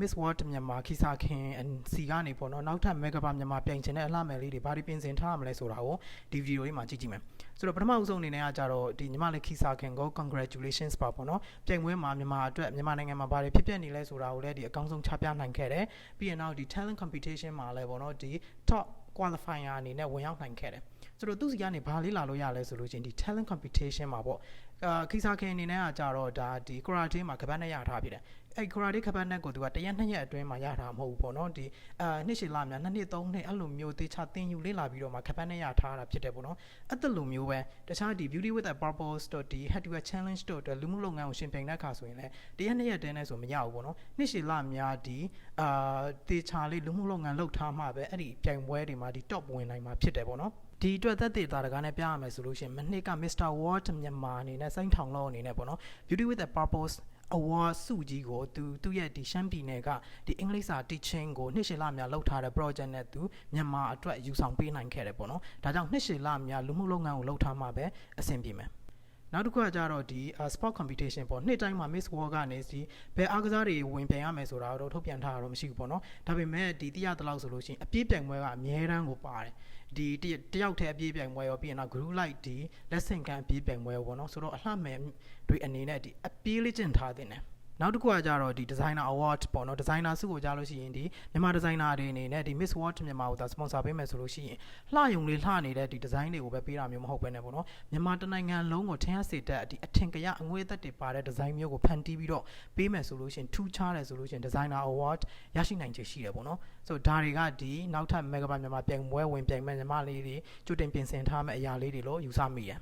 Miss World မြန်မာခိစာခင်စီကနေပေါ့နော်နောက်ထပ် Mega Bar မြန်မာပြိုင်ချင်တဲ့အလှမယ်လေးတွေဘာတွေပြင်ဆင်ထားရမလဲဆိုတာကိုဒီဗီဒီယိုလေးမှာကြည့်ကြည့်မယ်ဆိုတော့ပထမအဆုံးအနေနဲ့ကကြတော့ဒီညီမလေးခိစာခင်ကို congratulations ပါပေါ့နော်ပြိုင်ပွဲမှာမြန်မာအတွက်မြန်မာနိုင်ငံမှာဘာတွေဖြစ်ပျက်နေလဲဆိုတာကိုလည်းဒီအကောင်းဆုံးချပြနိုင်ခဲ့တယ်ပြီးရင်နောက်ဒီ talent competition မှာလည်းပေါ့နော်ဒီ top qualifier အနေနဲ့ဝင်ရောက်နိုင်ခဲ့တယ်ဆိုတော့သူစီကနေဘာလေးလာလို့ရလဲဆိုလို့ချင်းဒီ talent competition မှာပေါ့အာခိစာခင်အနေနဲ့ကကြတော့ဒါဒီ karate မှာကပတ်နဲ့ရထားဖြစ်တယ်အဲ့ karate ကပတ်နဲ့ကိုသူကတရက်နှစ်ရက်အတွင်းမှာရတာမဟုတ်ဘူးပေါ့နော်ဒီအာနှစ်ရှည်လများနှစ်နှစ်သုံးနှစ်အဲ့လိုမျိုးတေချာသင်ယူလေ့လာပြီးတော့မှကပတ်နဲ့ရထားတာဖြစ်တယ်ပေါ့နော်အဲ့တလိုမျိုးပဲတခြားဒီ beauty with a purpose တို့ဒီ head to head challenge တို့အတွက်လူမှုလုပ်ငန်းကိုရှင်ပြိုင်တဲ့အခါဆိုရင်လည်းတရက်နှစ်ရက်တင်းနဲ့ဆိုမရဘူးပေါ့နော်နှစ်ရှည်လများဒီအာတေချာလေးလူမှုလုပ်ငန်းလုပ်ထားမှပဲအဲ့ဒီပြိုင်ပွဲတွေမှာဒီ top ဝင်နိုင်မှာဖြစ်တယ်ပေါ့နော်ဒီအတွက်သက်သေတာတကားနဲ့ပြရမယ်ဆိုလို့ရှိရင်မနှစ်က Mr. World မြန်မာအနေနဲ့စိုင်းထောင်လုံးအနေနဲ့ပေါ့နော် Beauty with a Purpose award စုကြီးကိုသူသူ့ရဲ့ဒီရှမ်းပြည်နယ်ကဒီအင်္ဂလိပ်စာ teaching ကိုနှစ်ရှည်လများလုပ်ထားတဲ့ project နဲ့သူမြန်မာအတွက်ယူဆောင်ပေးနိုင်ခဲ့တယ်ပေါ့နော်ဒါကြောင့်နှစ်ရှည်လများလူမှုလုပ်ငန်းကိုလုပ်ထားမှပဲအဆင်ပြေမယ် နောက်တစ်ခုကကြတော့ဒီ sport competition ပေါ့နှစ်တိုင်းမှာ Miss World ကနေဒီဘယ်အားကစားတွေဝင်ပြိုင်ရမယ်ဆိုတာတော့ထုတ်ပြန်ထားတာတော့မရှိဘူးပေါ့နော်ဒါပေမဲ့ဒီတိရတလောက်ဆိုလို့ရှိရင်အပြည့်ပြိုင်ပွဲကအများတန်းကိုပါတယ်ဒီတယောက်တည်းအပြည့်ပြိုင်ပွဲရောပြီးရင်တော့ group like ဒီ lesson ကန်အပြည့်ပြိုင်ပွဲရောပေါ့နော်ဆိုတော့အလှမဲ့တွေအနေနဲ့ဒီအပြည့်လေးကျင့်ထားတဲ့ね နောက်တစ်ခုကကြတော့ဒီ designer award ပေါ့နော် designer စုကိုကြားလို့ရှိရင်ဒီမြန်မာ designer တွေအနေနဲ့ဒီ Miss World မြန်မာကိုဒါ sponsor ပေးမယ်ဆိုလို့ရှိရင်လှယုံလေးလှနေတဲ့ဒီ design တွေကိုပဲပေးတာမျိုးမဟုတ်ဘဲနဲ့ပေါ့နော်မြန်မာတနိုင်ငံလုံးကိုထင်ရစေတဲ့ဒီအထင်ကရအငွေအသက်တွေပါတဲ့ design မျိုးကိုဖန်တီးပြီးတော့ပေးမယ်ဆိုလို့ရှိရင်ထူးခြားတယ်ဆိုလို့ရှိရင် designer award ရရှိနိုင်ခြေရှိတယ်ပေါ့နော်ဆိုတော့ဒါတွေကဒီနောက်ထပ် mega မြန်မာပြိုင်ပွဲဝင်ပြိုင်မဲ့ညီမလေးတွေကြိုတင်ပြင်ဆင်ထားမဲ့အရာလေးတွေလို့ယူဆမိတယ်